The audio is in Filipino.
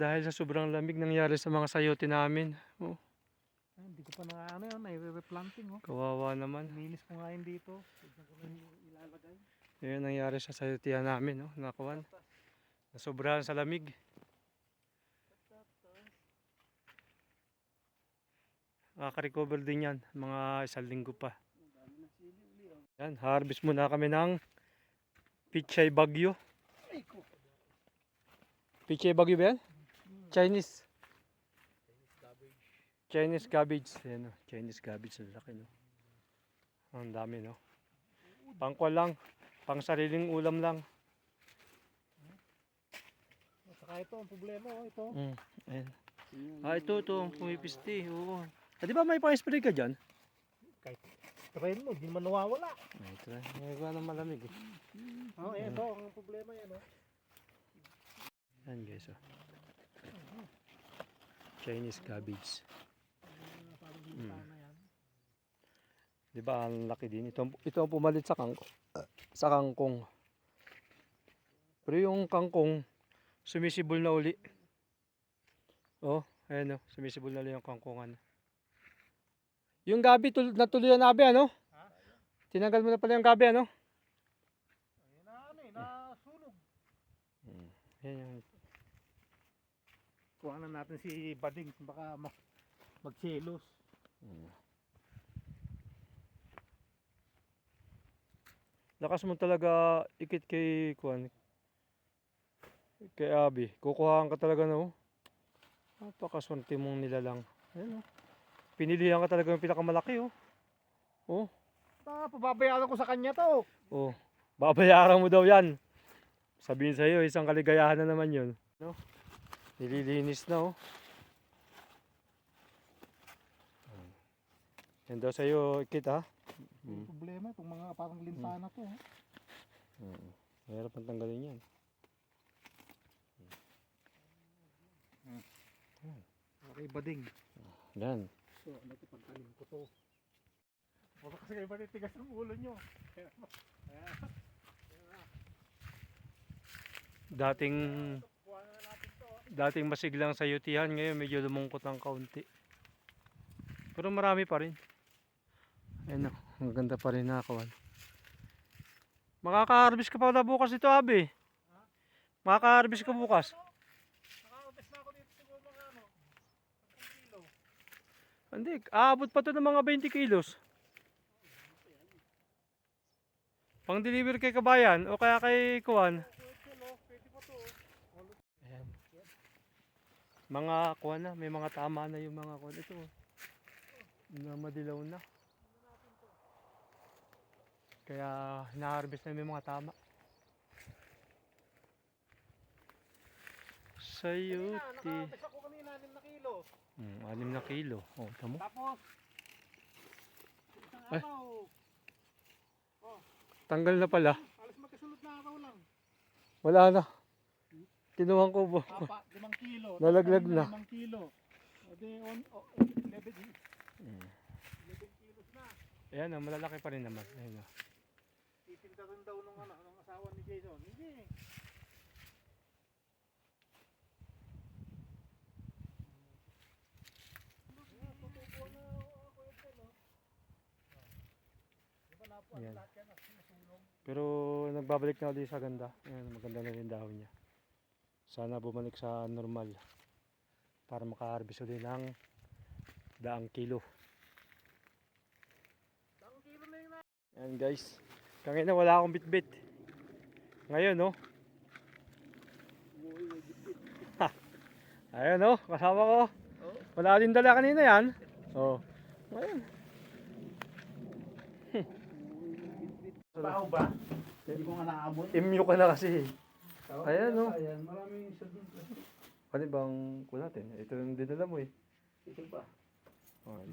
dahil sa sobrang lamig nangyari sa mga sayote namin. Oh, Ah, Hindi ko pa na ano yun, nai-replanting oh. kawawa naman. Linis ko nga yun dito. Ilalagay. Yun nangyari sa sayotihan namin, no? Nakawan. Nasobrahan sa lamig. Nakaka-recover din yan. Mga isang linggo pa. Yan, harvest muna kami ng Pichay Bagyo. Pichay Bagyo ba yan? Chinese. Chinese cabbage. Yan, no? Chinese cabbage. Ang laki, no? Ang dami, no? Pangkwa lang. Pang sariling ulam lang. Saka ito, ang problema oh, ito. Mm, ayan. Ah, ito, ito. Ang pumipisti. Oo. Ah, di ba may pang-spray ka dyan? Try mo, hindi naman nawawala. Ay, ito na. Nagawa ng malamig eh. Oh, ito, ang problema yan oh. Yan guys, oh. Chinese cabbage. Ah, Mm. yan. Di ba ang laki din? Ito, ito ang pumalit sa kangkong. sa kangkong. Pero yung kangkong, sumisibol na uli. Oh, ayan oh. Sumisibol na uli yung kangkongan. Yung gabi, tul natuloy na nabi, ano? Ha? Tinanggal mo na pala yung gabi, ano? Ayun na ano eh, nasunog. Yan yung Kuha na natin si Bading, baka ma magselos. Lakas mo talaga ikit kay Kwan. Kay Abi. Kukuhaan ka talaga no. Napakaswerte mong nilalang. Ayun oh. Pinilihan ka talaga yung pinakamalaki oh. Oh. Ah, pababayaran ko sa kanya to. Oh. Babayaran mo daw yan. Sabihin sa'yo, isang kaligayahan na naman yun. No? Nililinis na oh. Yan daw sa'yo, ikit ha. Yung problema, itong mga parang lintana to. oh. Mm. Mahirap ang tanggalin yan. Okay, Bading. Yan. So, ano ito, pagtalim ko to. Baka kasi kayo matitigas ng ulo nyo. Dating Kuha na natin to. oh. Dating masiglang sa yutihan ngayon medyo lumungkot ng kaunti. Pero marami pa rin. Ayun oh, ang ganda pa rin nakawan. Makaka-harvest ka pa na bukas ito, Abi. Makaka-harvest ka bukas. Nakakabes na ako dito siguro mga. 10 kilo. Hindi, aabot pa to ng mga 20 kilos. Pang deliver kay kabayan o kaya kay kuwan. Pwede kilo, pwede pa to. oh. Ayan. Mga kuwan na, may mga tama na yung mga kuwan. Ito, oh. na madilaw na. Kaya na-harvest na may mga tama. Kanina, Sayuti. nakakabes ako kanina 6 na kilo. Hmm, anim na kilo. Oh, tamo. Tapos, isang Ay. araw, Tanggal na pala. alas magkasunod na araw lang. Wala na. Kinuha ko po. Apa, 5 kilo. Nalaglag na. 5 kilo. O di, on, o, 11, Hmm. 11 kilos na. Ayan, oh, malalaki pa rin naman. Ayan, oh. Titinda rin daw nung, ano, nung asawa ni Jason. Hindi. Ah, no? Ah. Di ba napuan Ayan. ah? Pero nagbabalik na ulit sa ganda. Ayan, maganda na rin dahon niya. Sana bumalik sa normal. Para makaharvest ulit ng daang kilo. Daang kilo na yun. Ayan guys. Kangina wala akong bitbit. Ngayon no. Ayan no, kasama ko. Wala din dala kanina yan. Oh. Ngayon. Tao ba? Hindi ko nga naabot. Imyo ka na kasi. Ayan, no. Ayan, maraming isa dun. Ano bang kuha natin? Ito yung dinala mo eh. Ito ba? Okay.